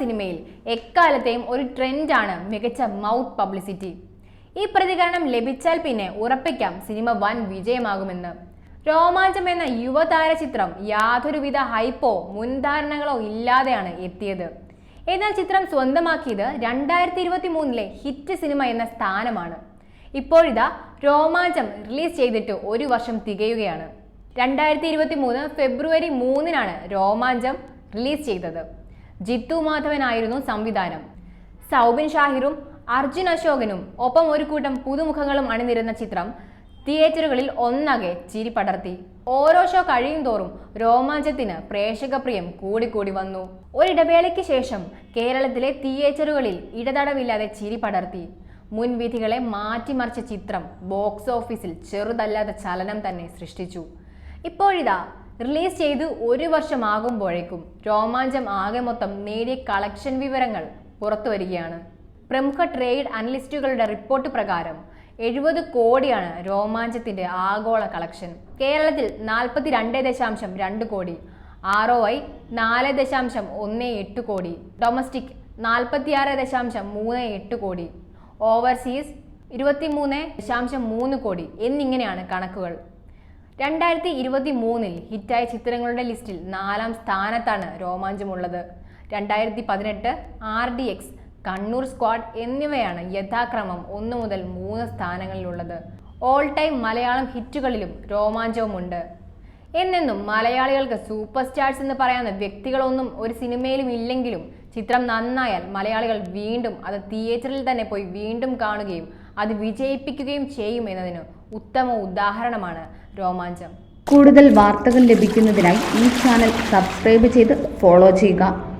സിനിമയിൽ എക്കാലത്തെയും ഒരു ട്രെൻഡാണ് മികച്ച മൗത്ത് പബ്ലിസിറ്റി. ഈ പ്രതികരണം ലഭിച്ചാൽ പിന്നെ ഉറപ്പിക്കാം സിനിമ വൻ വിജയമാകുമെന്ന്. രോമാഞ്ചം എന്ന യുവതാര ചിത്രം യാതൊരുവിധ ഹൈപ്പോ മുൻധാരണകളോ ഇല്ലാതെയാണ് എത്തിയത്. എന്നാൽ ചിത്രം സ്വന്തമാക്കിയത് രണ്ടായിരത്തി ഇരുപത്തി മൂന്നിലെ ഹിറ്റ് സിനിമ എന്ന സ്ഥാനമാണ്. ഇപ്പോഴിതാ രോമാഞ്ചം റിലീസ് ചെയ്തിട്ട് ഒരു വർഷം തികയുകയാണ്. രണ്ടായിരത്തി ഇരുപത്തി മൂന്ന് ഫെബ്രുവരി മൂന്നിനാണ് രോമാഞ്ചം റിലീസ് ചെയ്തത്. ജിത്തു മാധവനായിരുന്നു സംവിധാനം. സൗബിൻ ഷാഹിറും അർജുൻ അശോകനും ഒപ്പം ഒരു കൂട്ടം പുതുമുഖങ്ങളും അണിനിരുന്ന ചിത്രം തിയേറ്ററുകളിൽ ഒന്നാകെ ചിരി പടർത്തി. ഓരോ ഷോ കഴിയും തോറും രോമാഞ്ചത്തിന് പ്രേക്ഷകപ്രിയം കൂടിക്കൂടി വന്നു. ഒരിടവേളയ്ക്ക് ശേഷം കേരളത്തിലെ തിയേറ്ററുകളിൽ ഇടതടവില്ലാതെ ചിരി പടർത്തി. മുൻവിധികളെ മാറ്റിമറിച്ച ചിത്രം ബോക്സ് ഓഫീസിൽ ചെറുതല്ലാത്ത ചലനം തന്നെ സൃഷ്ടിച്ചു. ഇപ്പോഴിതാ റിലീസ് ചെയ്ത് ഒരു വർഷമാകുമ്പോഴേക്കും രോമാഞ്ചം ആകെ മൊത്തം നേടിയ കളക്ഷൻ വിവരങ്ങൾ പുറത്തു വരികയാണ്. പ്രമുഖ ട്രേഡ് അനലിസ്റ്റുകളുടെ റിപ്പോർട്ട് പ്രകാരം എഴുപത് കോടിയാണ് രോമാഞ്ചത്തിന്റെ ആഗോള കളക്ഷൻ. കേരളത്തിൽ നാൽപ്പത്തി രണ്ട് ദശാംശം രണ്ട് കോടി ആർ ഒ ഐ നാല് ദശാംശം ഒന്ന് എട്ട് കോടി ഡൊമസ്റ്റിക് നാൽപ്പത്തിയാറ് ദശാംശം മൂന്ന് എട്ട് കോടി ഓവർസീസ് ഇരുപത്തിമൂന്ന് ദശാംശം മൂന്ന് കോടി എന്നിങ്ങനെയാണ് കണക്കുകൾ. രണ്ടായിരത്തി ഇരുപത്തി മൂന്നിൽ ഹിറ്റായ ചിത്രങ്ങളുടെ ലിസ്റ്റിൽ നാലാം സ്ഥാനത്താണ് രോമാഞ്ചമുള്ളത്. രണ്ടായിരത്തി പതിനെട്ട് R D X Kannur squad എന്നിവയാണ് യഥാക്രമം ഒന്ന് മുതൽ മൂന്ന് സ്ഥാനങ്ങളിലുള്ളത്. ഓൾ ടൈം മലയാളം ഹിറ്റുകളിലും രോമാഞ്ചവുമുണ്ട്. എന്നെന്നും മലയാളികൾക്ക് സൂപ്പർ സ്റ്റാർസ് എന്ന് പറയുന്ന വ്യക്തികളൊന്നും ഒരു സിനിമയിലും ഇല്ലെങ്കിലും ചിത്രം നന്നായാൽ മലയാളികൾ വീണ്ടും അത് തിയേറ്ററിൽ തന്നെ പോയി വീണ്ടും കാണുകയും അത് വിജയിപ്പിക്കുകയും ചെയ്യും എന്നതിന് ഉത്തമ ഉദാഹരണമാണ് രോമാഞ്ചം. കൂടുതൽ വാർത്തകൾ ലഭിക്കുന്നതിനായി ഈ ചാനൽ സബ്സ്ക്രൈബ് ചെയ്ത് ഫോളോ ചെയ്യുക.